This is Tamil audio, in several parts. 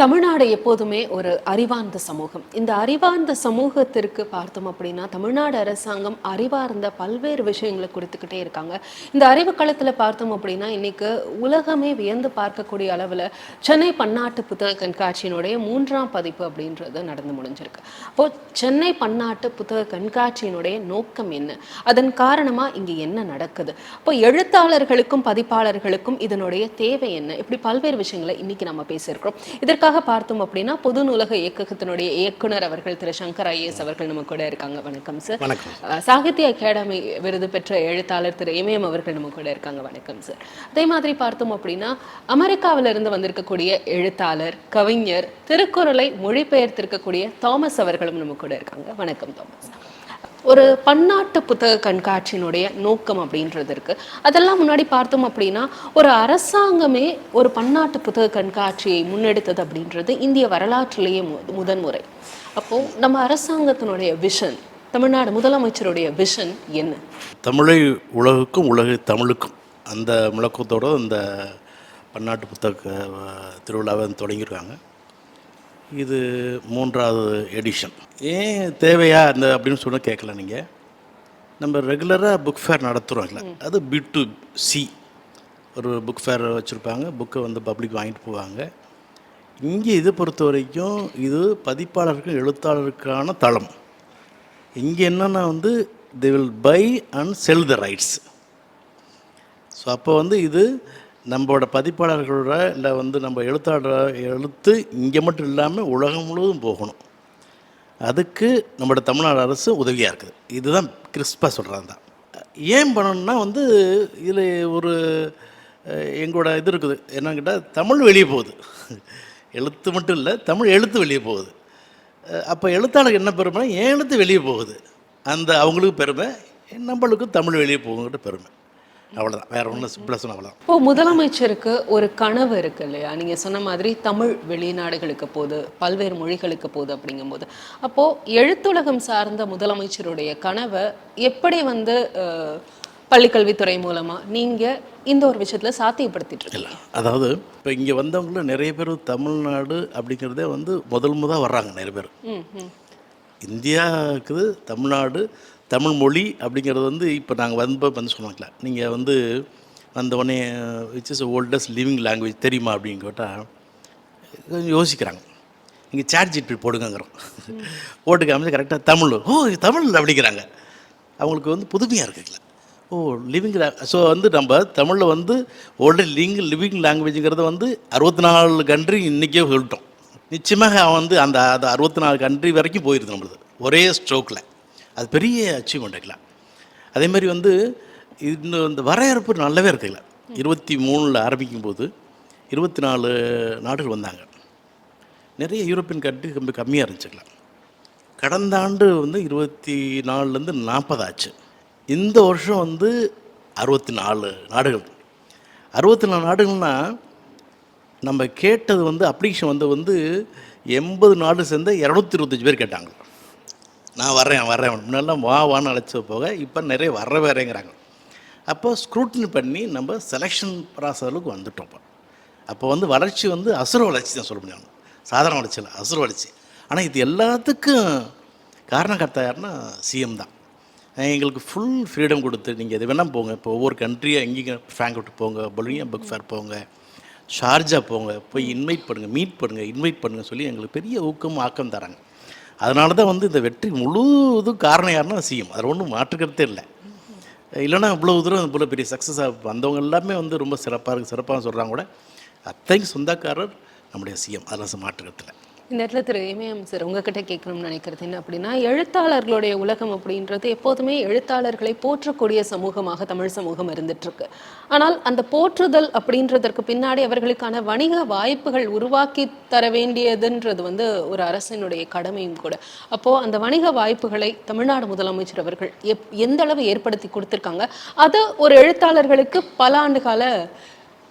தமிழ்நாடு தமிழ்நாடு எப்போதுமே ஒரு அறிவார்ந்த சமூகம். இந்த அறிவார்ந்த சமூகத்திற்கு பார்த்தோம் அப்படின்னா தமிழ்நாடு அரசாங்கம் அறிவார்ந்த பல்வேறு விஷயங்களை கொடுத்துக்கிட்டே இருக்காங்க. இந்த அறிவு களத்தில் பார்த்தோம் அப்படின்னா இன்னைக்கு உலகமே வியந்து பார்க்கக்கூடிய அளவில் சென்னை பன்னாட்டு புத்தக கண்காட்சியினுடைய மூன்றாம் பதிப்பு அப்படின்றது நடந்து முடிஞ்சிருக்கு. அப்போ சென்னை பன்னாட்டு புத்தக கண்காட்சியினுடைய நோக்கம் என்ன? அதன் காரணமா இங்கே என்ன நடக்குது? அப்போ எழுத்தாளர்களுக்கும் பதிப்பாளர்களுக்கும் இதனுடைய தேவை என்ன? இப்படி பல்வேறு விஷயங்களை இன்னைக்கு நம்ம பேசியிருக்கிறோம். இதற்காக பார்த்து பார்த்தோம் அப்படின்னா பொது நூலக இயக்ககத்தினுடைய இயக்குனர் அவர்கள் திரு சங்கர் ஐஏஎஸ் அவர்கள் நம்ம கூட இருக்காங்க. வணக்கம் சார் சாகித்ய அகாடமி விருது பெற்ற எழுத்தாளர் திரு இமயம் அவர்கள் நம்ம கூட இருக்காங்க. வணக்கம் சார் அதே மாதிரி பார்த்தோம் அப்படின்னா அமெரிக்காவில இருந்து வந்திருக்கக்கூடிய எழுத்தாளர் கவிஞர் திருக்குறளை மொழிபெயர்த்திருக்கக்கூடிய தாமஸ் அவர்களும் நம்ம கூட இருக்காங்க. வணக்கம் தாமஸ். ஒரு பன்னாட்டு புத்தக கண்காட்சியினுடைய நோக்கம் அப்படின்றது இருக்கு. அதெல்லாம் முன்னாடி பார்த்தோம் அப்படின்னா ஒரு அரசாங்கமே ஒரு பன்னாட்டு புத்தக கண்காட்சியை முன்னெடுத்தது அப்படின்றது இந்திய வரலாற்றிலேயே மு- முதன்முறை. அப்போ நம்ம அரசாங்கத்தினுடைய விஷன் தமிழ்நாடு முதலமைச்சருடைய விஷன் என்ன? தமிழை உலகுக்கும் உலக தமிழுக்கும் அந்த முழக்கத்தோட அந்த பன்னாட்டு புத்தக திருவிழாவை வந்து தொடங்கியிருக்காங்க. இது மூன்றாவது எடிஷன் ஏன் தேவையா அந்த அப்படின்னு சொன்ன கேட்கல நீங்கள் நம்ம ரெகுலராக புக் ஃபேர் நடத்துகிறோம்ல அது பி டு சி ஒரு புக் ஃபேர் வச்சுருப்பாங்க. புக்கை வந்து பப்ளிக் வாங்கிட்டு போவாங்க. இங்கே இதை பொறுத்த வரைக்கும் இது பதிப்பாளருக்கும் எழுத்தாளருக்கான தளம். இங்கே என்னென்னா வந்து they will buy and sell the rights so அப்போ வந்து இது நம்மளோட பதிப்பாளர்களோட இல்லை வந்து நம்ம எழுத்தாளர் எழுத்து இங்கே மட்டும் இல்லாமல் உலகம் முழுவதும் போகணும். அதுக்கு நம்மளோட தமிழ்நாடு அரசு உதவியாக இருக்குது. இதுதான் கிறிஸ்பாக சொல்கிறாங்க தான். ஏன் பண்ணணும்னா வந்து இதில் ஒரு எங்களோட இது இருக்குது. என்னன்னு கேட்டால் தமிழ் வெளியே போகுது. எழுத்து மட்டும் இல்லை தமிழ் எழுத்து வெளியே போகுது. அப்போ எழுத்தாளருக்கு என்ன பெருமை? ஏன் எழுத்து வெளியே போகுது? அந்த அவங்களுக்கு பெருமை நம்மளுக்கும் தமிழ் வெளியே போகுங்கிற பெருமை. அவ்வளோதான் வேற ஒன்றும் சிம்பிளாக சொன்ன அவ்வளோதான் இப்போ முதலமைச்சருக்கு ஒரு கனவு இருக்கு இல்லையா? நீங்க சொன்ன மாதிரி தமிழ் வெளிநாடுகளுக்கு போகுது பல்வேறு மொழிகளுக்கு போகுது அப்படிங்கும்போது. அப்போ எழுத்துலகம் சார்ந்த முதலமைச்சருடைய கனவை எப்படி வந்து பள்ளிக்கல்வித்துறை மூலமா நீங்க இந்த ஒரு விஷயத்துல சாத்தியப்படுத்திட்டு இருக்கீங்க? அதாவது இப்போ இங்கே வந்தவங்கள நிறைய பேர் தமிழ்நாடு அப்படிங்கிறதே வந்து முதல் முதல் வர்றாங்க நிறைய பேர். ம் ம் இந்தியா இருக்குது தமிழ்நாடு தமிழ் மொழி அப்படிங்கிறது வந்து இப்போ நாங்கள் வந்து வந்து சொன்னாங்களே நீங்கள் வந்து வந்த உடனே which is oldest living language தெரியுமா? அப்படின்னு கேட்டால் கொஞ்சம் யோசிக்கிறாங்க. நீங்கள் சேட் ஜிபி போடுங்கங்கிறோம் போட்டு காமிச்சு கரெக்டாக தமிழ் ஓ தமிழ் அப்படிங்கிறாங்க. அவங்களுக்கு வந்து புதுமையாக இருக்குல்ல. ஓ லிவிங் ஸோ வந்து நம்ம தமிழில் வந்து ஓல்ரெடி லிங் லிவிங் லாங்குவேஜுங்கிறத வந்து அறுபத்தி நாலு கண்ட்ரி இன்றைக்கே சொல்லிட்டோம். நிச்சயமாக அவன் வந்து அந்த அது அறுபத்தி நாலு கண்ட்ரி வரைக்கும் போயிருது நம்மளுது. ஒரே ஸ்ட்ரோக்கில் அது பெரிய அச்சீவ்மெண்ட் இருக்கலாம். அதே மாதிரி வந்து இன்னும் இந்த வரையறுப்பு நல்லாவே இருக்குல்ல இருபத்தி மூணில் ஆரம்பிக்கும் போது இருபத்தி நாலு நாடுகள் வந்தாங்க. நிறைய யூரோப்பியன் கண்ட்ரி ரொம்ப கம்மியாக இருந்துச்சுக்கலாம் கடந்த ஆண்டு வந்து இருபத்தி நாலுலேருந்து நாற்பது ஆச்சு. இந்த வருஷம் வந்து அறுபத்தி நாலு நாடுகள். அறுபத்தி நாலு நாடுகள்னால் நம்ம கேட்டது வந்து அப்ளிகேஷன் வந்து வந்து எண்பது நாடு சேர்ந்து இரநூத்தி இருபத்தஞ்சி பேர் கேட்டாங்க. நான் வர்றேன் வர்றேன். முன்னெல்லாம் வா வான்னு அழைச்ச போக இப்போ நிறைய வர்ற வேறேங்கிறாங்க. அப்போ ஸ்க்ரூட்டினி பண்ணி நம்ம செலெக்ஷன் ப்ராசஸலுக்கு வந்துட்டோம் இப்போ. அப்போ வந்து வளர்ச்சி வந்து அசுர வளர்ச்சி தான் சொல்ல முடியும். சாதாரண வளர்ச்சி இல்லை அசுர வளர்ச்சி. ஆனால் இது எல்லாத்துக்கும் காரணகர்த்தா யாருன்னா சிஎம் தான். எங்களுக்கு ஃபுல் ஃப்ரீடம் கொடுத்து நீங்கள் எது வேணால் போங்க. இப்போ ஒவ்வொரு கண்ட்ரியாக எங்கேயும் ஃப்ராங்க்ஃபர்ட் போங்க பொலியா புக் ஃபேர் போங்க ஷார்ஜா போங்க போய் இன்வைட் பண்ணுங்கள் மீட் பண்ணுங்கள் இன்வைட் பண்ணுங்கள் சொல்லி எங்களுக்கு பெரிய ஊக்கம் ஆக்கம் தராங்க. அதனால தான் வந்து இந்த வெற்றி முழுவதும் காரணம் யாருன்னா சிஎம். அதில் ஒன்றும் மாற்றுக்கிறதே இல்லை. இல்லைன்னா இவ்வளோ தூரம் இவ்வளோ பெரிய சக்ஸஸாக வந்தவங்க எல்லாமே வந்து ரொம்ப சிறப்பாக இருக்குது சிறப்பாக சொல்கிறாங்க கூட. அத்தனைக்கு சொந்தக்காரர் நம்முடைய சிஎம். அதில் மாற்றுக்கிறதில்ல இந்த இடத்துல திரு இமயம் சார் உங்ககிட்ட கேட்கணும்னு நினைக்கிறது என்ன அப்படின்னா எழுத்தாளர்களுடைய உலகம் அப்படின்றது எப்போதுமே எழுத்தாளர்களை போற்றக்கூடிய சமூகமாக தமிழ் சமூகம் இருந்துட்டுருக்கு. ஆனால் அந்த போற்றுதல் அப்படின்றதற்கு பின்னாடி அவர்களுக்கான வணிக வாய்ப்புகள் உருவாக்கி தர வேண்டியதுன்றது வந்து ஒரு அரசினுடைய கடமையும் கூட. அப்போது அந்த வணிக வாய்ப்புகளை தமிழ்நாடு முதலமைச்சர் அவர்கள் எப் எந்த அளவு ஏற்படுத்தி கொடுத்துருக்காங்க? அது ஒரு எழுத்தாளர்களுக்கு பல ஆண்டு கால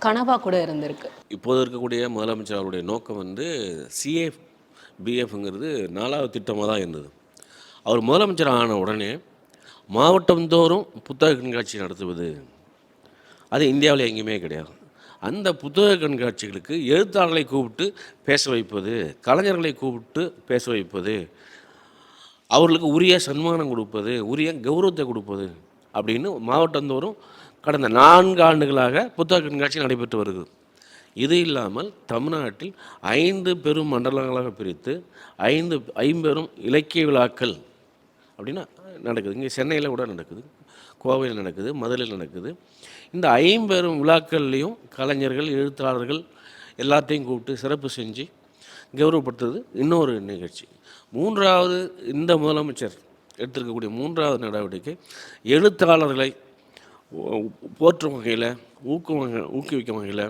கனவாக கூட இருந்திருக்கு. இப்போது இருக்கக்கூடிய முதலமைச்சர் அவருடைய நோக்கம் வந்து சிஏ பிஎஃப்ங்கிறது நாலாவது திட்டமாக தான் இருந்தது. அவர் முதலமைச்சர் ஆன உடனே மாவட்டந்தோறும் புத்தக கண்காட்சி நடத்துவது அது இந்தியாவில் எங்கேயுமே கிடையாது. அந்த புத்தக கண்காட்சிகளுக்கு எழுத்தாளர்களை கூப்பிட்டு பேச வைப்பது கலைஞர்களை கூப்பிட்டு பேச வைப்பது அவர்களுக்கு உரிய சன்மானம் கொடுப்பது உரிய கௌரவத்தை கொடுப்பது அப்படின்னு மாவட்டந்தோறும் கடந்த நான்கு ஆண்டுகளாக புத்தக கண்காட்சி நடைபெற்று வருகிறது இது இல்லாமல் தமிழ்நாட்டில் ஐந்து பெரும் மண்டலங்களாக பிரித்து ஐந்து ஐம்பெரும் இலக்கிய விழாக்கள் அப்படின்னா நடக்குது. இங்கே சென்னையில் கூட நடக்குது கோவையில் நடக்குது மதுரையில் நடக்குது. இந்த ஐம்பெரும் விழாக்கள்லேயும் கலைஞர்கள் எழுத்தாளர்கள் எல்லாத்தையும் கூப்பிட்டு சிறப்பு செஞ்சு கௌரவப்படுத்துறது இன்னொரு நிகழ்ச்சி. மூன்றாவது இந்த முதலமைச்சர் எடுத்திருக்கக்கூடிய மூன்றாவது நடவடிக்கை எழுத்தாளர்களை போற்றும் வகையில் ஊக்குவ ஊக்குவிக்கும் வகையில்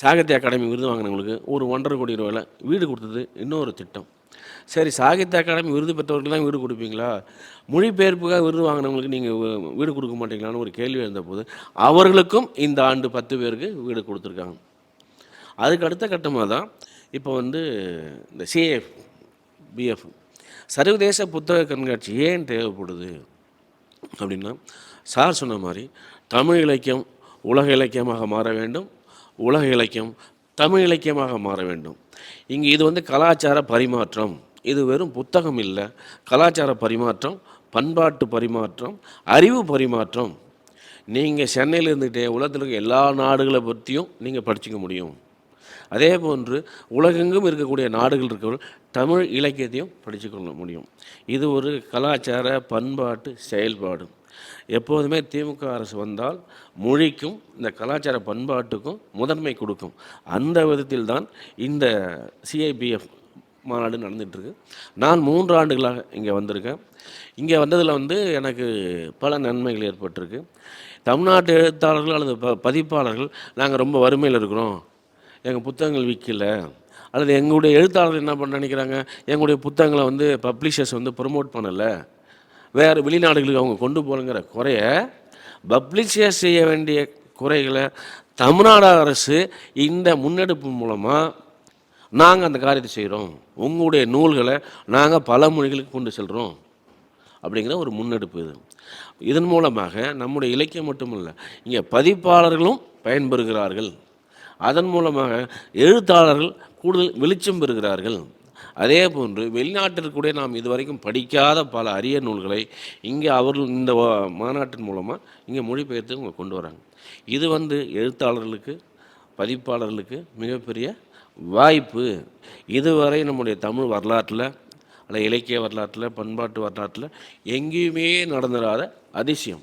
சாகித்ய அகாடமி விருது வாங்கினவங்களுக்கு ஒரு ஒன்றரை கோடி ரூபாயில் வீடு கொடுத்தது இன்னொரு திட்டம். சரி சாகித்ய அகாடமி விருது பெற்றவர்களுக்கு தான் வீடு கொடுப்பீங்களா? மொழிபெயர்ப்புக்காக விருது வாங்கினவங்களுக்கு நீங்கள் வீடு கொடுக்க மாட்டீங்களான்னு ஒரு கேள்வி இருந்தபோது அவர்களுக்கும் இந்த ஆண்டு பத்து பேருக்கு வீடு கொடுத்துருக்காங்க. அதுக்கு அடுத்த கட்டமாக தான் இப்போ வந்து இந்த சிஏஎஃப் பிஎஃப் சர்வதேச புத்தக கண்காட்சி ஏன் தேவைப்படுது? அப்படின்னா சார் சொன்ன மாதிரி தமிழ் இலக்கியம் உலக இலக்கியமாக மாற வேண்டும். உலக இலக்கியம் தமிழ் இலக்கியமாக மாற வேண்டும். இங்கே இது வந்து கலாச்சார பரிமாற்றம். இது வெறும் புத்தகம் இல்லை. கலாச்சார பரிமாற்றம் பண்பாட்டு பரிமாற்றம் அறிவு பரிமாற்றம். நீங்கள் சென்னையில் இருந்துகிட்டே உலகத்தில் இருக்க எல்லா நாடுகளை பற்றியும் நீங்கள் படிச்சுக்க முடியும். அதே போன்று உலகெங்கும் இருக்கக்கூடிய நாடுகள் இருக்கிறவர்கள் தமிழ் இலக்கியத்தையும் படிச்சுக்கொள்ள முடியும். இது ஒரு கலாச்சார பண்பாட்டு செயல்பாடு. எப்போதுமே திமுக அரசு வந்தால் மொழிக்கும் இந்த கலாச்சார பண்பாட்டுக்கும் முதன்மை கொடுக்கும். அந்த விதத்தில் தான் இந்த சிஐபிஎஃப் மாநாடு நடந்துகிட்ருக்கு நான் மூன்று ஆண்டுகளாக இங்கே வந்திருக்கேன். இங்கே வந்ததில் வந்து எனக்கு பல நன்மைகள் ஏற்பட்டிருக்கு. தமிழ்நாட்டு எழுத்தாளர்கள் அல்லது ப பதிப்பாளர்கள் நாங்கள் ரொம்ப வறுமையில் இருக்கிறோம். எங்கள் புத்தகங்கள் விற்கல. அல்லது எங்களுடைய எழுத்தாளர்கள் என்ன பண்ண நினைக்கிறாங்க? எங்களுடைய புத்தகங்களை வந்து பப்ளிஷர்ஸ் வந்து ப்ரொமோட் பண்ணலை. வேறு வெளிநாடுகளுக்கு அவங்க கொண்டு போகணுங்கிற குறைய பப்ளிஷர் செய்ய வேண்டிய குறைகளை தமிழ்நாடு அரசு இந்த முன்னெடுப்பு மூலமாக நாங்கள் அந்த காரியத்தை செய்கிறோம் உங்களுடைய நூல்களை நாங்கள் பல மொழிகளுக்கு கொண்டு செல்கிறோம் அப்படிங்கிற ஒரு முன்னெடுப்பு இது. இதன் மூலமாக நம்முடைய இலக்கியம் மட்டுமல்ல இங்கே பதிப்பாளர்களும் பயன்பெறுகிறார்கள். அதன் மூலமாக எழுத்தாளர்கள் கூடுதல் வெளிச்சம் பெறுகிறார்கள். அதே போன்று வெளிநாட்டிற்குடைய நாம் இதுவரைக்கும் படிக்காத பல அரிய நூல்களை இங்கே அவர்கள் இந்த மாநாட்டின் மூலமாக இங்கே மொழிபெயர்த்து இவங்க கொண்டு வராங்க. இது வந்து எழுத்தாளர்களுக்கு பதிப்பாளர்களுக்கு மிகப்பெரிய வாய்ப்பு. இதுவரை நம்முடைய தமிழ் வரலாற்றில் அல்ல இலக்கிய வரலாற்றில் பண்பாட்டு வரலாற்றில் எங்கேயுமே நடந்துடாத அதிசயம்.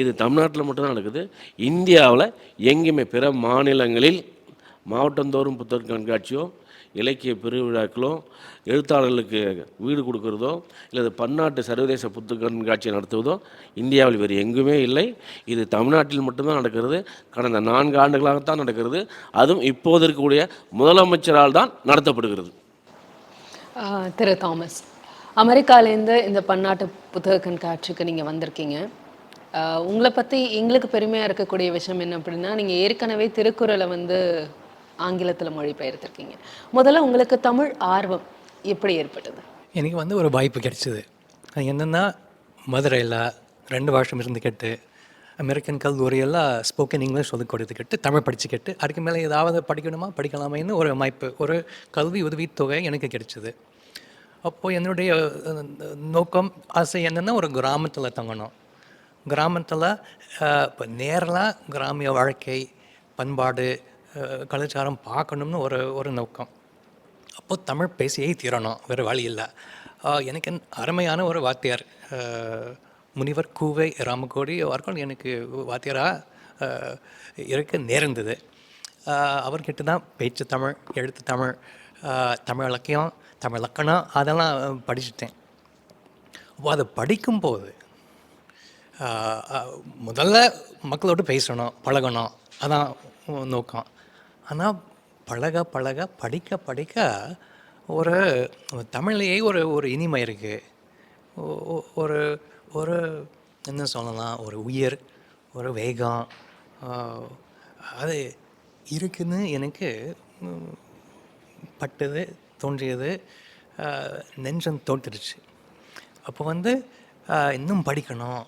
இது தமிழ்நாட்டில் மட்டும்தான் நடக்குது. இந்தியாவில் எங்கேயுமே பிற மாநிலங்களில் மாவட்டந்தோறும் புத்தக கண்காட்சியோ இலக்கிய பெருவிழாக்களோ எழுத்தாளர்களுக்கு வீடு கொடுக்குறதோ இல்லை பன்னாட்டு சர்வதேச புத்தக கண்காட்சி நடத்துவதோ இந்தியாவில் வேறு எங்குமே இல்லை. இது தமிழ்நாட்டில் மட்டும்தான் நடக்கிறது. கடந்த நான்கு ஆண்டுகளாகத்தான் நடக்கிறது. அதுவும் இப்போது இருக்கக்கூடிய முதலமைச்சரால் தான் நடத்தப்படுகிறது. திரு தாமஸ் அமெரிக்காலேருந்து இந்த பன்னாட்டு புத்தக கண்காட்சிக்கு நீங்கள் வந்திருக்கீங்க. உங்களை பற்றி எங்களுக்கு பெருமையாக இருக்கக்கூடிய விஷயம் என்ன அப்படின்னா நீங்கள் ஏற்கனவே திருக்குறளை வந்து ஆங்கிலத்தில் மொழிபெயர்த்திருக்கீங்க. முதல்ல உங்களுக்கு தமிழ் ஆர்வம் எப்படி ஏற்பட்டது? எனக்கு வந்து ஒரு வாய்ப்பு கிடைச்சிது. அது என்னென்னா மதுரையில் ரெண்டு வருஷம் இருந்துக்கிட்டு அமெரிக்கன் கல்லூரியெல்லாம் ஸ்போக்கன் இங்கிலீஷ் சொல்லி கொடுத்துக்கிட்டு தமிழ் படிச்சுக்கிட்டு அதுக்கு மேலே ஏதாவது படிக்கணுமா படிக்கலாமேன்னு ஒரு அமைப்பு ஒரு கல்வி உதவித்தொகை எனக்கு கிடைச்சிது. அப்போது என்னுடைய நோக்கம் ஆசை என்னென்னா ஒரு கிராமத்தில் தங்கணும். கிராமத்தில் இப்போ நேரில் கிராமிய வாழ்க்கை பண்பாடு கலாச்சாரம் பார்க்கணும்னு ஒரு ஒரு நோக்கம். அப்போது தமிழ் பேசியே தீரணும் வேறு வழி இல்லை. எனக்கு அருமையான ஒரு வாத்தியார் முனிவர் கூவை ராமகோடி அவர்கள் எனக்கு வாத்தியாராக இருக்க நேர்ந்தது. அவர்கிட்ட தான் பேச்சு தமிழ் எழுத்து தமிழ் தமிழ் இலக்கியம் தமிழ் இலக்கணம் அதெல்லாம் படிச்சுட்டேன். அப்போ அதை படிக்கும்போது முதல்ல மக்களோடு பேசணும் பழகணும் அதான் நோக்கம். ஆனால் பழக பழக படிக்க படிக்க ஒரு தமிழ்லேயே ஒரு ஒரு இனிமை இருக்குது ஒரு ஒரு என்ன சொல்லலாம் ஒரு உயிர் ஒரு வேகம். அது இருக்குன்னு எனக்கு பட்டது தோன்றியது நெஞ்சம் தோற்றுடுச்சு. அப்போ வந்து இன்னும் படிக்கணும்.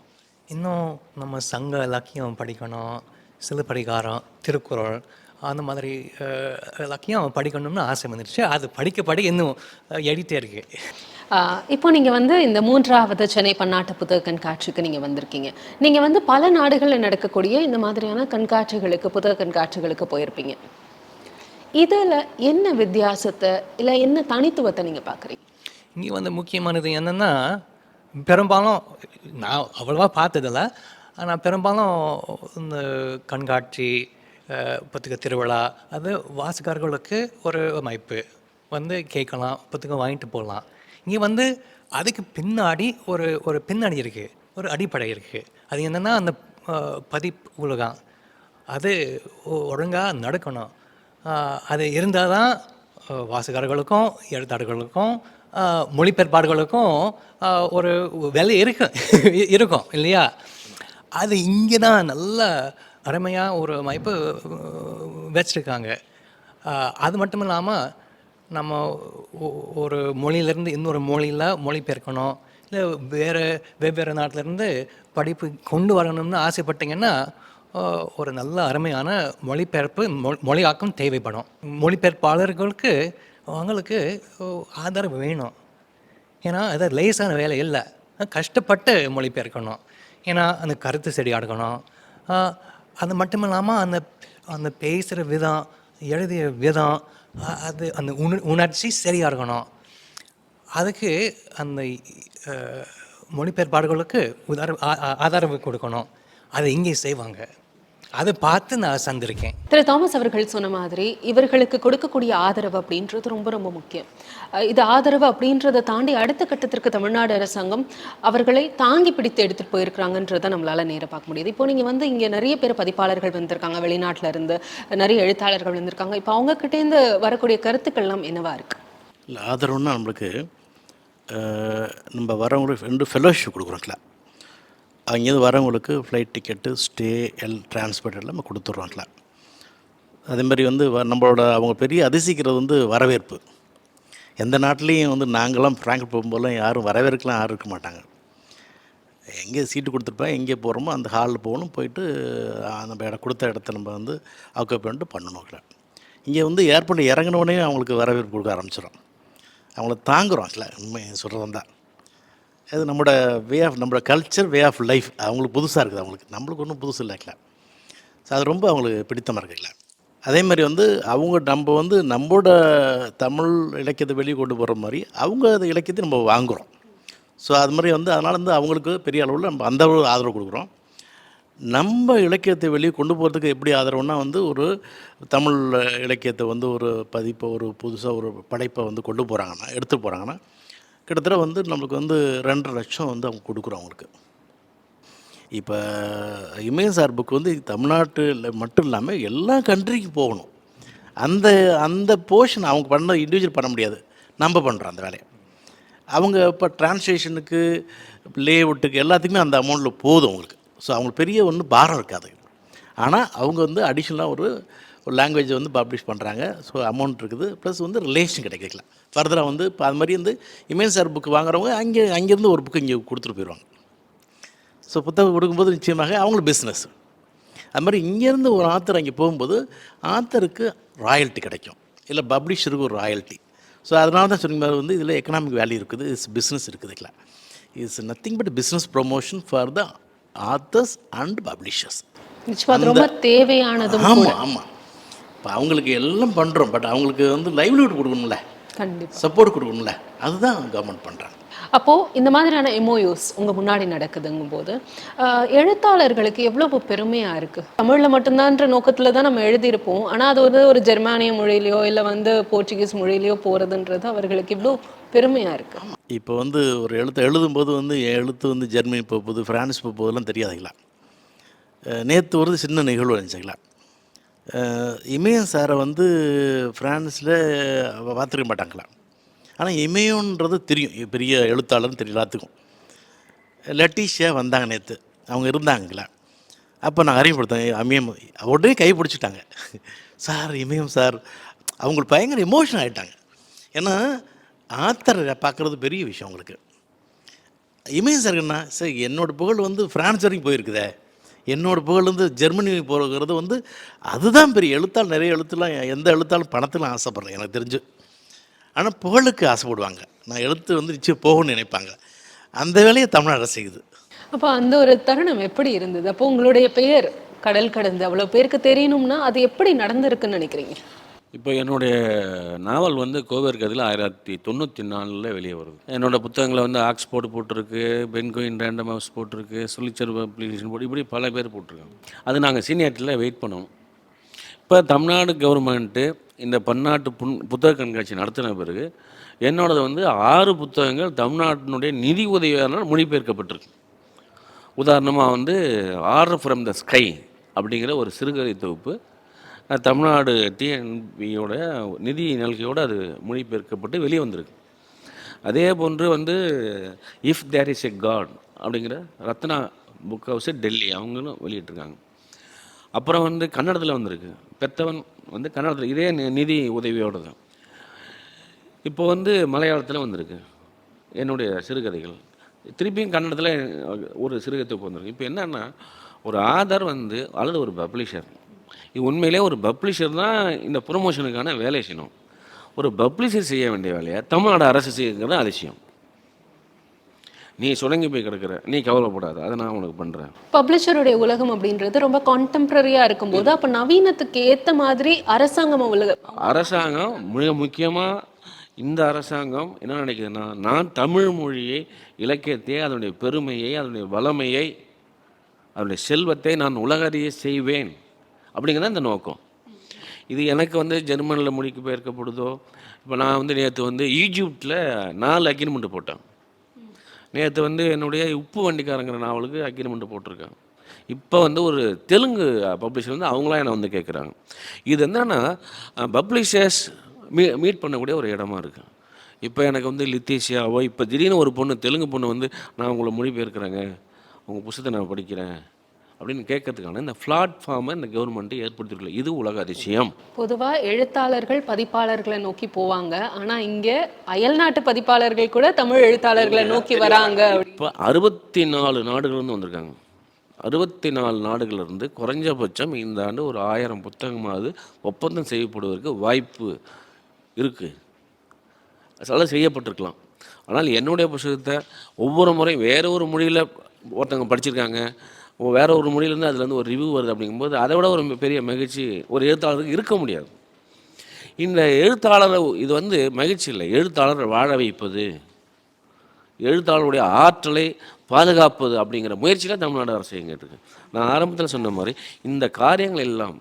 இன்னும் நம்ம சங்க இலக்கியம் படிக்கணும். சிலப்பதிகாரம் திருக்குறள் அந்த மாதிரி எல்லாத்தையும் படிக்கணும்னு ஆசை வந்துடுச்சு. அது படிக்க படிக்க இன்னும் எழுதிட்டே இருக்கு. இப்போ நீங்க வந்து இந்த மூன்றாவது சென்னை பன்னாட்டு புத்தக கண்காட்சிக்கு நீங்க வந்திருக்கீங்க. நீங்க வந்து பல நாடுகளில் நடக்கக்கூடிய இந்த மாதிரியான கண்காட்சிகளுக்கு புத்தக கண்காட்சிகளுக்கு போயிருப்பீங்க. இதுல என்ன வித்தியாசத்தை இல்ல என்ன தனித்துவத்தை நீங்க பாக்குறீங்க? இங்கே வந்து முக்கியமானது என்னென்னா பெரும்பாலும் நான் அவ்வளோவா பார்த்ததில்ல. ஆனால் பெரும்பாலும் இந்த கண்காட்சி புத்தக திருவிழா அது வாசகர்களுக்கு ஒரு அமைப்பு. வந்து கேட்கலாம் புத்தகம் வாங்கிட்டு போகலாம். இங்கே வந்து அதுக்கு பின்னாடி ஒரு ஒரு பின்னணி இருக்குது ஒரு அடிப்படை இருக்குது அது என்னென்னா அந்த பதிப்பு உலகம். அது ஒழுங்காக நடக்கணும். அது இருந்தால் தான் வாசகர்களுக்கும் எழுத்தாளர்களுக்கும் மொழிபெயர்ப்பாளர்களுக்கும் ஒரு வேலை இருக்கு இருக்கும் இல்லையா? அது இங்கே தான் நல்லா அருமையாக ஒரு அமைப்பு வச்சுருக்காங்க. அது மட்டும் இல்லாமல் நம்ம ஒ- ஒரு மொழியிலேருந்து இன்னொரு மொழியில் மொழிபெயர்க்கணும். இல்லை வேறு வெவ்வேறு நாட்டிலேருந்து படிப்பு கொண்டு வரணும்னு ஆசைப்பட்டீங்கன்னா ஒரு நல்ல அருமையான மொழிபெயர்ப்பு மொ மொழியாக்கம் தேவைப்படும். மொழிபெயர்ப்பாளர்களுக்கு அவங்களுக்கு ஆதரவு வேணும். ஏன்னா அது லேசான வேலை இல்லை. கஷ்டப்பட்டு மொழிபெயர்க்கணும். ஏன்னா அந்த கருத்து செடி அடுக்கணும் அது மட்டும் இல்லாமல் அந்த அந்த பேசுகிற விதம் எழுதிய விதம் அது அந்த உண உணர்ச்சி சரியாக இருக்கணும். அதுக்கு அந்த மொழிபெயர்ப்பாடுகளுக்கு உதார ஆ- ஆதரவு கொடுக்கணும். அதை இங்கே செய்வாங்க. அதை பார்த்து நான் சந்திருக்கேன் திரு தாமஸ் அவர்கள் சொன்ன மாதிரி இவர்களுக்கு கொடுக்கக்கூடிய ஆதரவு அப்படின்றது ரொம்ப ரொம்ப முக்கியம். இது ஆதரவு அப்படின்றத தாண்டி அடுத்த கட்டத்திற்கு தமிழ்நாடு அரசாங்கம் அவர்களை தாங்கி பிடித்து எடுத்துட்டு போயிருக்கிறாங்கன்றதை நம்மளால நேர பார்க்க முடியுது. இப்போ நீங்க வந்து இங்க நிறைய பேர் பதிப்பாளர்கள் வந்திருக்காங்க வெளிநாட்டுல இருந்து நிறைய எழுத்தாளர்கள் வந்திருக்காங்க. இப்போ அவங்க கிட்டேருந்து வரக்கூடிய கருத்துக்கள்லாம் என்னவா இருக்கு? இல்லை ஆதரவுன்னா நம்மளுக்கு நம்ம வரவங்களுக்கு ரெண்டு ஃபெலோஷிப் கொடுக்குறோம்ல அங்கேருந்து வரவங்களுக்கு ஃப்ளைட் டிக்கெட்டு ஸ்டே எல் டிரான்ஸ்போர்ட் எல்லாம் நம்ம கொடுத்துட்றோம்ல. அதே மாதிரி வந்து வ- நம்மளோட அவங்க பெரிய அதிசயிக்கிறது வந்து வரவேற்பு. எந்த நாட்டிலையும் வந்து நாங்களாம் ஃப்ராங்க் போகும்போதெல்லாம் யாரும் வரவேற்கலாம் யாரும் இருக்க மாட்டாங்க. எங்கே சீட்டு கொடுத்துருப்பேன் எங்கே போகிறோமோ அந்த ஹாலில் போகணும் போயிட்டு நம்ம இடம் கொடுத்த இடத்த நம்ம வந்து ஆக்குப்பை பண்ணிட்டு பண்ணணும் இங்கே வந்து ஏர்போர்ட் இறங்கினோடனே அவங்களுக்கு வரவேற்பு கொடுக்க ஆரம்பிச்சிடும். அவங்கள தாங்குகிறோம் இல்லை உண்மை சொல்கிறது தான் அது நம்மளோட வே ஆஃப் நம்மளோட கல்ச்சர் வே ஆஃப் லைஃப் அவங்களுக்கு புதுசாக இருக்குது. அவங்களுக்கு நம்மளுக்கு ஒன்றும் புதுசு இல்லைங்களா ஸோ அது ரொம்ப அவங்களுக்கு பிடித்தமாக இருக்குல்ல அதே மாதிரி வந்து அவங்க நம்ம வந்து நம்மளோட தமிழ் இலக்கியத்தை வெளியே கொண்டு போகிற மாதிரி அவங்க அந்த இலக்கியத்தை நம்ம வாங்குகிறோம் ஸோ அது மாதிரி வந்து அதனால் வந்து அவங்களுக்கு பெரிய அளவில் நம்ம அந்த அளவு ஆதரவு கொடுக்குறோம். நம்ம இலக்கியத்தை வெளியே கொண்டு போகிறதுக்கு எப்படி ஆதரவுனா வந்து ஒரு தமிழ் இலக்கியத்தை வந்து ஒரு பதிப்பை ஒரு புதுசாக ஒரு படைப்பை வந்து கொண்டு போகிறாங்கன்னா எடுத்து போகிறாங்கன்னா கிட்டத்தட்ட வந்து நம்மளுக்கு வந்து ரெண்டரை லட்சம் வந்து அவங்க கொடுக்குறோம் அவங்களுக்கு. இப்போ இமய சார்புக்கு வந்து தமிழ்நாட்டில் மட்டும் இல்லாமல் எல்லா கண்ட்ரிக்கும் போகணும். அந்த அந்த போர்ஷன் அவங்க பண்ண இண்டிவிஜுவல் பண்ண முடியாது. நம்ம பண்ணுறோம் அந்த வேலையை. அவங்க இப்போ டிரான்ஸ்லேஷனுக்கு லேஅவுட்டுக்கு எல்லாத்துக்குமே அந்த அமௌண்ட்டில் போதும் அவங்களுக்கு. ஸோ அவங்களுக்கு பெரிய ஒன்றும் பாரம் இருக்காது. ஆனால் அவங்க வந்து அடிஷ்னலாக ஒரு ஒரு லாங்குவேஜை வந்து பப்ளிஷ் பண்ணுறாங்க ஸோ அமௌண்ட் இருக்குது. ப்ளஸ் வந்து ரிலேஷன் கிடைக்கல. ஃபர்தராக வந்து இப்போ அது மாதிரி வந்து இமேஜ் சார் புக்கு வாங்குறவங்க அங்கே அங்கேருந்து ஒரு புக்கு இங்கே கொடுத்துட்டு போயிடுவாங்க. ஸோ புத்தகம் கொடுக்கும்போது நிச்சயமாக அவங்களுக்கு பிஸ்னஸ் அது மாதிரி இங்கேருந்து ஒரு ஆத்தர் அங்கே போகும்போது ஆத்தருக்கு ராயல்ட்டி கிடைக்கும். இல்லை பப்ளிஷருக்கு ஒரு ராயல்ட்டி ஸோ அதனால தான் சொன்ன மாதிரி வந்து இதில் எக்கனாமிக் வேல்யூ இருக்குது இஸ் பிஸ்னஸ் இருக்குதுங்களா is nothing but business promotion for the authors and publishers ரொம்ப கூட. ஆமாம் ஆமாம் இப்போ அவங்களுக்கு எல்லாம் பண்ணுறோம் பட் அவங்களுக்கு வந்து லைவ்லிஹுட் கொடுக்கணும்ல. சப்போர்ட் கொடுக்கணும்ல. அதுதான் கவர்மெண்ட் பண்ணுறாங்க அப்போ இந்த மாதிரியான எம்ஓயூஸ் உங்க முன்னாடி நடக்குதுங்கும் போது எழுத்தாளர்களுக்கு எவ்வளவு பெருமையா இருக்கு? தமிழ்ல மட்டும்தான்ற நோக்கத்துல தான் நம்ம எழுதியிருப்போம். ஆனா அது வந்து ஒரு ஜெர்மானிய மொழியிலயோ இல்ல வந்து போர்ச்சுகீஸ் மொழியிலயோ போறதுன்றது அவர்களுக்கு இவ்வளோ பெருமையா இருக்கு. இப்போ வந்து ஒரு எழுத்து எழுதும்போது வந்து என் எழுத்து வந்து ஜெர்மனி போக போகுது ஃப்ரான்ஸ் போக போகுதுலாம் தெரியாதுங்களா நேற்று ஒரு சின்ன நிகழ்வு நினச்சிங்களா இமயம் சாரை வந்து ஃப்ரான்ஸில் பார்த்துருக்க மாட்டாங்களா? ஆனால் இமயன்றது தெரியும். பெரிய எழுத்தாளர்னு தெரியும் எல்லாத்துக்கும். லட்டிஷியா வந்தாங்க நேற்று அவங்க இருந்தாங்களா? அப்போ நான் அறிமுகப்படுத்தேன். இமயம் உடனே கை பிடிச்சிட்டாங்க. Sir Imayam sir. அவங்களுக்கு பயங்கர எமோஷன் ஆகிட்டாங்க ஏன்னா ஆத்தரை பார்க்குறது பெரிய விஷயம் அவங்களுக்கு. இமயம் சார் என்ன சார் என்னோட புகழ் வந்து ஃப்ரான்ஸ் வரைக்கும் போயிருக்குதே. என்னோடய புகழ்ந்து ஜெர்மனி போகிறது வந்து அதுதான் பெரிய எழுத்தால் நிறைய எழுத்துலாம் எந்த எழுத்தாலும் பணத்தில் ஆசைப்பட்றேன் எனக்கு தெரிஞ்சு. ஆனால் புகழுக்கு ஆசைப்படுவாங்க. நான் எழுத்து வந்து நிச்சயம் போகணும்னு நினைப்பாங்க. அந்த வேலையை தமிழ்நாடு செய்யுது. அப்போ அந்த ஒரு தருணம் எப்படி இருந்தது? அப்போ உங்களுடைய பெயர் கடல் கடந்து அவ்வளோ பேருக்கு தெரியணும்னா அது எப்படி நடந்திருக்குன்னு நினைக்கிறீங்க? இப்போ என்னுடைய நாவல் வந்து கோவேர் கதையில் ஆயிரத்தி தொண்ணூற்றி நாலில் வெளியே வருது. என்னோட புத்தகங்களை வந்து ஆக்ஸ்போர்ட் போட்டிருக்கு பென்கோயின் ரேண்டம் ஹவுஸ் போட்டிருக்கு சுழிச்சர் பப்ளிகேஷன் போட்டு இப்படி பல பேர் போட்டிருக்காங்க. அது நாங்கள் சீனியாரிட்டியில் வெயிட் பண்ணோம். இப்போ தமிழ்நாடு கவர்மெண்ட்டு இந்த பன்னாட்டு புன் புத்தக கண்காட்சி நடத்தின பிறகு என்னோடது வந்து ஆறு புத்தகங்கள் தமிழ்நாட்டினுடைய நிதி உதவியாளர் மொழிபெயர்க்கப்பட்டிருக்கு. உதாரணமாக வந்து ஆர்டர் ஃப்ரம் த ஸ்கை அப்படிங்கிற ஒரு சிறுகதை தொகுப்பு தமிழ்நாடு டிஎன்பியோட நிதி நல்கையோடு அது மொழிபெயர்க்கப்பட்டு வெளியே வந்திருக்கு. அதே போன்று வந்து if there is a god அப்படிங்கிற ரத்னா புக் ஹவுஸ் டெல்லி அவங்களும் வெளியிட்டிருக்காங்க. அப்புறம் வந்து கன்னடத்தில் வந்திருக்கு. பெத்தவன் வந்து கன்னடத்தில் இதே நி- நிதி உதவியோடு தான். இப்போ வந்து மலையாளத்தில் வந்திருக்கு. என்னுடைய சிறுகதைகள். திருப்பியும் கன்னடத்தில் ஒரு சிறுகதை வந்திருக்கு. இப்போ என்னென்னா ஒரு ஆதர் வந்து அல்லது ஒரு பப்ளிஷர் இது உண்மையிலே ஒரு பப்ளிஷர் தான் இந்த ப்ரொமோஷனுக்கான வேலையை செய்யணும். ஒரு பப்ளிஷர் செய்ய வேண்டிய வேலையை தமிழ்நாடு அரசு செய்யுங்கிறது அதிசயம். நீ சுணங்கி போய் கிடக்குற நீ கவலைப்படாத அதை நான் உனக்கு பண்ணுறேன் பப்ளிஷருடைய உலகம் அப்படின்றது ரொம்ப கான்டெம்பரரியாக இருக்கும்போது அப்போ நவீனத்துக்கு ஏற்ற மாதிரி அரசாங்கம் உலக அரசாங்கம் மிக முக்கியமாக இந்த அரசாங்கம் என்ன நினைக்குதுன்னா நான் தமிழ் மொழியை இலக்கியத்தை அதனுடைய பெருமையை அதனுடைய வளமையை அதனுடைய செல்வத்தை நான் உலகறிய செய்வேன். அப்படிங்கிறது இந்த நோக்கம். இது எனக்கு வந்து ஜெர்மனியில் மொழிக்கு பெயர்க்கப்படுதோ இப்போ நான் வந்து நேற்று வந்து ஈஜிப்டில் நாலு அக்ரிமெண்ட் போட்டேன். நேற்று வந்து என்னுடைய உப்பு வண்டிக்காரங்கிற நாவலுக்கு அக்ரிமெண்ட் போட்டிருக்கேன் இப்போ வந்து ஒரு தெலுங்கு பப்ளிஷர் வந்து அவங்களாம் என்னை வந்து கேட்குறாங்க இது என்னன்னா பப்ளிஷர்ஸ் மீ மீட் பண்ணக்கூடிய ஒரு இடமா இருக்குது இப்போ எனக்கு வந்து லித்தீஷியாவோ இப்போ திடீர்னு ஒரு பொண்ணு தெலுங்கு பொண்ணு வந்து நான் உங்களை மொழிபெயர்க்கிறேங்க. உங்கள் புஸ்தத்தை நான் படிக்கிறேன். அப்படின்னு கேட்கறதுக்கான இந்த பிளாட்ஃபார்மை இந்த கவர்மெண்ட்டு ஏற்படுத்திருக்கல. இது உலக அதிசயம். பொதுவாக எழுத்தாளர்கள் பதிப்பாளர்களை நோக்கி போவாங்க. ஆனா இங்க அயல்நாட்டு பதிப்பாளர்கள் கூட தமிழ் எழுத்தாளர்களை நோக்கி வராங்க இப்போ அறுபத்தி நாலு நாடுகள்லேருந்து வந்திருக்காங்க. அறுபத்தி நாலு நாடுகள்லேருந்து குறைஞ்சபட்சம் இந்த ஆண்டு ஒரு ஆயிரம் புத்தகமாவது ஒப்பந்தம் செய்யப்படுவதற்கு வாய்ப்பு இருக்குது அதெல்லாம் செய்யப்பட்டிருக்கலாம். ஆனால் என்னுடைய புத்தகத்தை ஒவ்வொரு முறையும் வேற ஒரு மொழியில் ஒருத்தவங்க படிச்சிருக்காங்க. வேற ஒரு மொழியிலேருந்து அதுலேருந்து ஒரு ரிவ்யூ வருது அப்படிங்கும்போது அதை விட ஒரு பெரிய மகிழ்ச்சி ஒரு எழுத்தாளருக்கு இருக்க முடியாது. இந்த எழுத்தாளரை இது வந்து மகிழ்ச்சி இல்லை. எழுத்தாளரை வாழ வைப்பது எழுத்தாளருடைய ஆற்றலை பாதுகாப்பது அப்படிங்கிற முயற்சியில் தமிழ்நாடு அரசு எங்கிட்டு இருக்கு. நான் ஆரம்பத்தில் சொன்ன மாதிரி இந்த காரியங்கள் எல்லாம்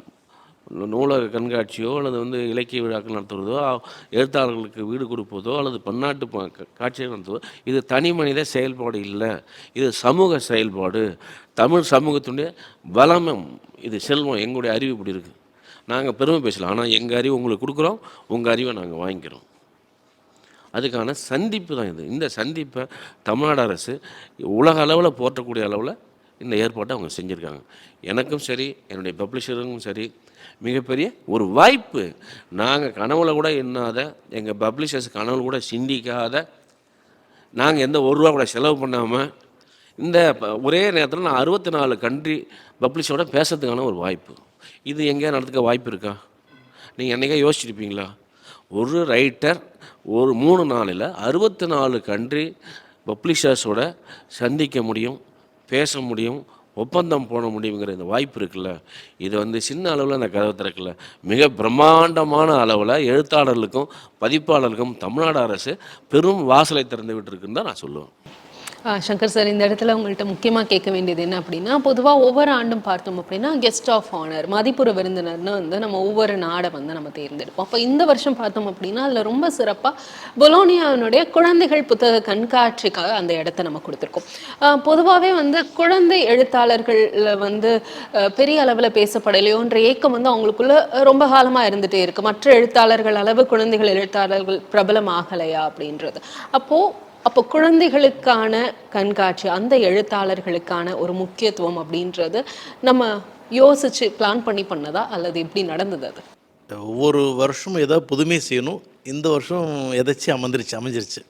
நூலக கண்காட்சியோ அல்லது வந்து இலக்கிய விழாக்கள் நடத்துவதோ எழுத்தாளர்களுக்கு வீடு கொடுப்பதோ அல்லது பன்னாட்டு க- காட்சிகள் நடத்துவதோ இது தனி மனித செயல்பாடு இல்லை. இது சமூக செயல்பாடு. தமிழ் சமூகத்துடைய வளமம் இது செல்வம் எங்களுடைய அறிவு இப்படி இருக்குது நாங்கள் பெருமை பேசலாம் ஆனால் எங்கள் அறிவு உங்களுக்கு கொடுக்குறோம் உங்கள் அறிவை நாங்கள் வாங்கிக்கிறோம். அதுக்கான சந்திப்பு தான் இது. இந்த சந்திப்பை தமிழ்நாடு அரசு உலக அளவில் போற்றக்கூடிய அளவில் இந்த ஏற்பாட்டை அவங்க செஞ்சுருக்காங்க. எனக்கும் சரி என்னுடைய பப்ளிஷருக்கும் சரி மிகப்பெரிய ஒரு வாய்ப்பு. நாங்கள் கனவுல கூட எண்ணாத எங்கள் பப்ளிஷர்ஸ் கனவுல கூட சிந்திக்காத நாங்கள் எந்த ஒரு ரூபா கூட செலவு பண்ணாமல் இந்த ஒரே நேரத்தில் நான் அறுபத்தி நாலு கண்ட்ரி பப்ளிஷரோட பேசுறதுக்கான ஒரு வாய்ப்பு. இது எங்கேயா நடத்துக்க வாய்ப்பு இருக்கா? நீங்கள் என்னைக்கா யோசிச்சிருப்பீங்களா? ஒரு ரைட்டர் ஒரு மூணு நாளில் அறுபத்தி நாலு கண்ட்ரி பப்ளிஷர்ஸோட சந்திக்க முடியும். பேச முடியும் ஒப்பந்தம் போட முடியுங்கிற இந்த வாய்ப்பு இருக்குல்ல? இது வந்து சின்ன அளவில் அந்த கதவை திறக்கல. மிக பிரம்மாண்டமான அளவில் எழுத்தாளர்களுக்கும் பதிப்பாளர்களுக்கும் தமிழ்நாடு அரசு பெரும் வாசலை திறந்து விட்டுருக்குன்னு தான் நான் சொல்லுவேன். சங்கர் சார் இந்த இடத்துல உங்கள்கிட்ட முக்கியமாக கேட்க வேண்டியது என்ன அப்படின்னா பொதுவாக ஒவ்வொரு ஆண்டும் பார்த்தோம் அப்படின்னா கெஸ்ட் ஆஃப் ஆனர் மதிப்புற விருந்தினர்னு வந்து நம்ம ஒவ்வொரு நாடை வந்து நம்ம தேர்ந்தெடுப்போம். அப்போ இந்த வருஷம் பார்த்தோம் அப்படின்னா அதில் ரொம்ப சிறப்பாக பொலோனியாவினுடைய குழந்தைகள் புத்தக கண்காட்சிக்காக அந்த இடத்த நம்ம கொடுத்துருக்கோம். பொதுவாகவே வந்து குழந்தை எழுத்தாளர்கள்ல வந்து பெரிய அளவில் பேசப்படலையோன்ற ஏக்கம் வந்து அவங்களுக்குள்ள ரொம்ப காலமாக இருந்துகிட்டே இருக்கு. மற்ற எழுத்தாளர்கள் அளவு குழந்தைகள் எழுத்தாளர்கள் பிரபலம் ஆகலையா அப்படின்றது. அப்போது அப்போ குழந்தைகளுக்கான கண்காட்சி அந்த எழுத்தாளர்களுக்கான ஒரு முக்கியத்துவம் அப்படின்றது நம்ம யோசிச்சு பிளான் பண்ணி பண்ணதா? அல்லது எப்படி நடந்தது அது? ஒவ்வொரு வருஷமும் ஏதாவது புதுமை செய்யணும். இந்த வருஷம் எதாச்சும் அமர்ந்துருச்சு அமைஞ்சிருச்சு.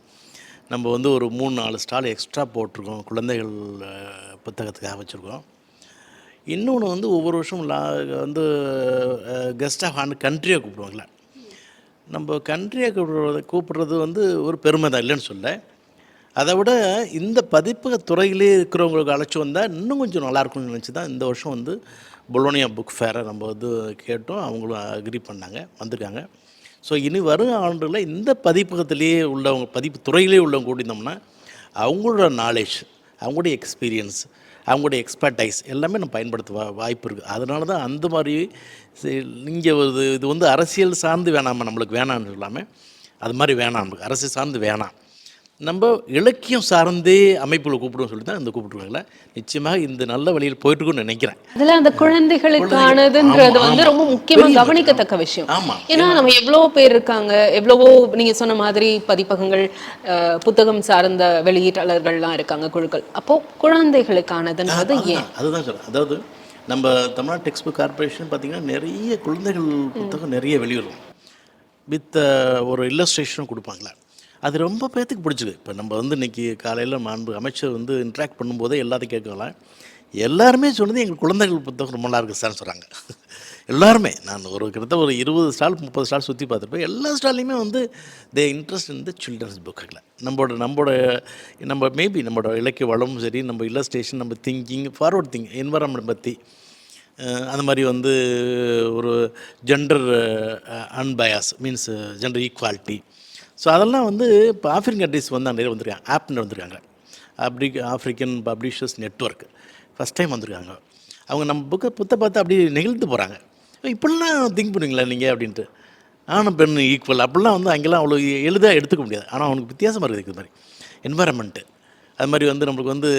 நம்ம வந்து ஒரு மூணு நாலு ஸ்டால் எக்ஸ்ட்ரா போட்டிருக்கோம். குழந்தைகள் புத்தகத்துக்காக வச்சுருக்கோம். இன்னொன்று வந்து ஒவ்வொரு வருஷம் லா வந்து கெஸ்ட் ஆஃப் ஆன் கண்ட்ரியை கூப்பிடுவாங்களே நம்ம கண்ட்ரியை கூப்பிடுறது கூப்பிடுறது வந்து ஒரு பெருமை தான் இல்லைன்னு சொல்ல. அதை விட இந்த பதிப்பக துறையிலே இருக்கிறவங்களுக்கு அழைச்சி வந்தால் இன்னும் கொஞ்சம் நல்லா இருக்கும்னு நினச்சி தான் இந்த வருஷம் வந்து பொலோனியா புக் ஃபேரை நம்ம வந்து கேட்டோம். அவங்களும் அக்ரி பண்ணாங்க வந்திருக்காங்க. ஸோ இனி வரும் ஆண்டுகளில் இந்த பதிப்பகத்திலேயே உள்ளவங்க பதிப்பு துறையிலே உள்ளவங்க கூட்டியிருந்தோம்னா அவங்களோட நாலேஜ் அவங்களுடைய எக்ஸ்பீரியன்ஸ் அவங்களுடைய எக்ஸ்பர்டைஸ் எல்லாமே நம்ம பயன்படுத்த வா வாய்ப்பு இருக்குது அதனால தான் அந்த மாதிரி இங்கே ஒரு இது வந்து அரசியல் சார்ந்து வேணாமா நம்மளுக்கு வேணாம்னு சொல்லாமல் அது மாதிரி வேணாம். நமக்கு அரசியல் சார்ந்து வேணாம். நம்ம இலக்கியம் சார்ந்தே அமைப்புகளை கூப்பிடுவோம் சொல்லி தான் இந்த கூப்பிட்டுருவாங்களே நிச்சயமாக இந்த நல்ல வழியில் போயிட்டுருக்குன்னு நினைக்கிறேன். அதுல அந்த குழந்தைகளுக்கானதுன்றது வந்து. ரொம்ப முக்கியமா பெரிய கவனிக்கத்தக்க விஷயம். ஏன்னா நம்ம எவ்வளவோ பேர் இருக்காங்க எவ்வளவோ நீங்க சொன்ன மாதிரி பதிப்பகங்கள் புத்தகம் சார்ந்த வெளியீட்டாளர்கள்லாம் இருக்காங்க குழுக்கள். அப்போ குழந்தைகளுக்கானதுன்றது ஏன் அதுதான் அதுதான் சொல்கிறேன் அதாவது நம்ம தமிழ்நாடு டெக்ஸ்ட் புக் கார்பரேஷன் பார்த்திங்கன்னா நிறைய குழந்தைகள் புத்தகம் நிறைய வெளியிடும் வித் ஒரு இல்லஸ்ட்ரேஷனும் கொடுப்பாங்களே. அது ரொம்ப பேர்த்துக்கு பிடிச்சிது. இப்போ நம்ம வந்து இன்றைக்கி காலையில் மாண்பு அமைச்சர் வந்து இன்ட்ராக்ட் பண்ணும்போதே எல்லாத்தையும் கேட்கலாம். எல்லாருமே சொன்னது எங்கள் குழந்தைகள் புத்தகம் ரொம்ப நல்லா இருக்குது சார்னு சொல்கிறாங்க எல்லாருமே. நான் ஒரு கிட்டத்தட்ட ஒரு இருபது ஸ்டால் முப்பது ஸ்டால் சுற்றி பார்த்துருப்பேன். எல்லா ஸ்டால்லையுமே வந்து தே இன்ட்ரெஸ்ட் இன் த சில்ட்ரன்ஸ் புக்குகளை நம்மளோட நம்மளோட நம்ம மேபி நம்மளோட இலக்கிய வளமும் சரி நம்ம இல்லஸ்ட்ரேஷன் நம்ம திங்கிங் ஃபார்வர்ட் திங் என்வரான்மெண்ட் பற்றி அந்த மாதிரி வந்து ஒரு gender unbiased means gender equality so அதெல்லாம் வந்து இப்போ ஆஃப்ரிக்கன் கண்ட்ரிஸ் வந்து நிறைய வந்திருக்காங்க ஆப்னு வந்திருக்காங்க. ஆப்ரிக் African publishers network first time வந்திருக்காங்க. அவங்க நம்ம புக்கை புத்தை பார்த்து அப்படியே நெகிழ்ந்து போகிறாங்க இப்படிலாம் திங்க் பண்ணுவீங்களா நீங்கள் அப்படின்ட்டு. ஆணும் பெண் ஈக்குவல் அப்படிலாம் வந்து அங்கெல்லாம் அவ்வளோ எளிதாக எடுத்துக்க முடியாது. ஆனால் அவனுக்கு வித்தியாசமாக இருக்குது இது மாதிரி. என்வாரன்மெண்ட்டு அது மாதிரி வந்து நம்மளுக்கு வந்து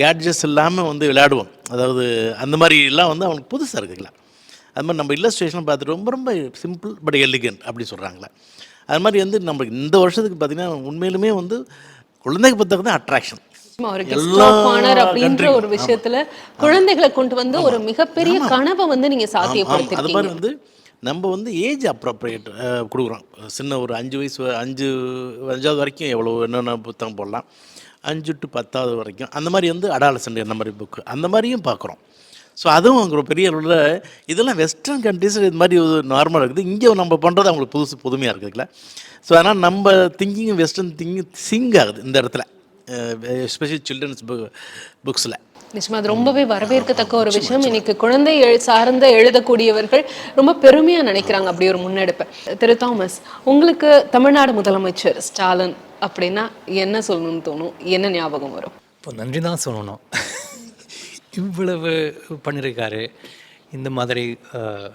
கேட்ஜஸ் இல்லாமல் வந்து விளையாடுவோம். அதாவது அந்த மாதிரி எல்லாம் வந்து அவனுக்கு புதுசாக இருக்குங்களா அது மாதிரி நம்ம இல்லஸ்ட்ரேஷன் பார்த்துட்டு ரொம்ப ரொம்ப சிம்பிள் பட் எலிகன் அப்படி சொல்கிறாங்களே அது மாதிரி வந்து நம்மளுக்கு இந்த வருஷத்துக்கு பார்த்திங்கன்னா உண்மையிலுமே வந்து குழந்தைங்க புத்தகம் தான் அட்ராக்ஷன் அப்படின்ற ஒரு விஷயத்துல குழந்தைகளை கொண்டு வந்து ஒரு மிகப்பெரிய கனவை வந்து நீங்க அது மாதிரி வந்து நம்ம வந்து ஏஜ் அப்ரோப்ரியேட் கொடுக்குறோம். சின்ன ஒரு அஞ்சு வயசு அஞ்சு அஞ்சாவது வரைக்கும் எவ்வளோ என்னென்ன புத்தகம் போடலாம். அஞ்சு டு பத்தாவது வரைக்கும். அந்த மாதிரி வந்து அடாலசண்ட் அந்த மாதிரி புக்கு அந்த மாதிரியும் பார்க்குறோம் ஸோ அதுவும் அங்கே ஒரு பெரிய அளவில் இதெல்லாம் வெஸ்டர்ன் கண்ட்ரீஸ் இது மாதிரி நார்மலாக இருக்குது. இங்கே நம்ம பண்ணுறது அவங்களுக்கு புதுசு புதுமையாக இருக்குதுல்ல ஸோ அதனால் நம்ம திங்கிங் வெஸ்டர்ன் திங்கிங் சிங்க் ஆகுது இந்த இடத்துல. எஸ்பெஷலி சில்ட்ரன்ஸ் புக்ஸில் நிச்சயமா அது ரொம்பவே வரவேற்கத்தக்க ஒரு விஷயம். இன்னைக்கு குழந்தை எழு- சார்ந்த எழுதக்கூடியவர்கள் ரொம்ப பெருமையா நினைக்கிறாங்க அப்படி ஒரு முன்னெடுப்பை. திரு தாமஸ் உங்களுக்கு தமிழ்நாடு முதலமைச்சர் ஸ்டாலின் அப்படின்னா என்ன சொல்லணும்னு தோணும்? என்ன ஞாபகம் வரும்? இப்போ நன்றி தான் சொல்லணும். இவ்வளவு பண்ணியிருக்காரு இந்த மாதிரி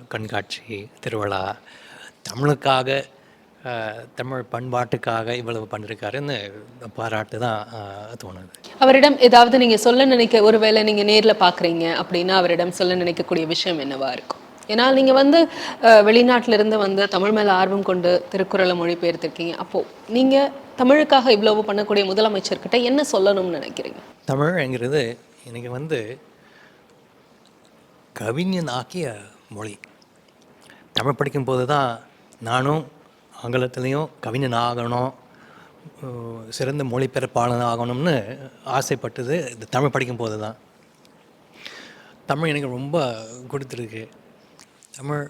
கண்காட்சி திருவிழா தமிழுக்காக தமிழ் பண்பாட்டுக்காக இவ்வளவு பண்ணியிருக்காருன்னு பாராட்டு தான் தோணுது. அவரிடம் ஏதாவது நீங்க சொல்ல நினைக்க ஒருவேளை நீங்க நேர்ல பாக்குறீங்க அப்படின்னா அவரிடம் சொல்ல நினைக்கக்கூடிய விஷயம் என்னவா இருக்கும்? ஏன்னா நீங்க வந்து அஹ், வெளிநாட்டுல இருந்து வந்து தமிழ் மேல ஆர்வம் கொண்டு திருக்குறளை மொழிபெயர்த்திருக்கீங்க. அப்போ நீங்க தமிழுக்காக இவ்வளவு பண்ணக்கூடிய முதலமைச்சர்கிட்ட என்ன சொல்லணும்னு நினைக்கிறீங்க? தமிழ்ங்கிறது எனக்கு வந்து கவிஞன் ஆக்கிய மொழி. தமிழ் படிக்கும்போது தான் நானும் ஆங்கிலத்துலேயும் கவிஞன் ஆகணும் சிறந்த மொழிபெயர்ப்பாளன் ஆகணும்னு ஆசைப்பட்டது இந்த தமிழ் படிக்கும்போது தான். தமிழ் எனக்கு ரொம்ப கொடுத்துருக்கு. தமிழ்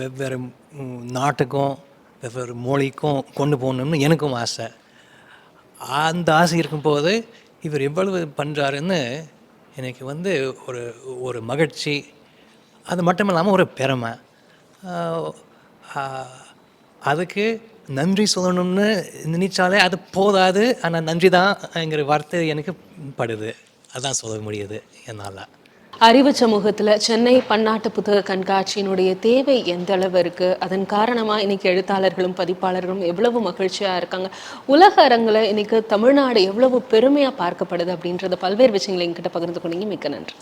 வெவ்வேறு நாட்டுக்கும் வெவ்வேறு மொழிக்கும் கொண்டு போகணும்னு எனக்கும் ஆசை. அந்த ஆசை இருக்கும்போது இவர் எவ்வளவு பண்ணுறாருன்னு எனக்கு வந்து ஒரு ஒரு மகிழ்ச்சி அது மட்டும் இல்லாமல் ஒரு பெருமை. அதுக்கு நன்றி சொல்லணும்னு நினைச்சாலே அது போதாது. ஆனால் நன்றி தான்ங்கிற வார்த்தை எனக்கு படுது. அதான் சொல்ல முடியுது என்னால். அறிவு சமூகத்தில் சென்னை பன்னாட்டு புத்தக கண்காட்சியினுடைய தேவை எந்த அளவு இருக்கு? அதன் காரணமாக இன்னைக்கு எழுத்தாளர்களும் பதிப்பாளர்களும் எவ்வளவு மகிழ்ச்சியாக இருக்காங்க? உலக அரங்கில் இன்னைக்கு தமிழ்நாடு எவ்வளவு பெருமையாக பார்க்கப்படுது அப்படின்றத பல்வேறு விஷயங்களை எங்கிட்ட பகிர்ந்து கொண்டீங்க மிக்க நன்றி.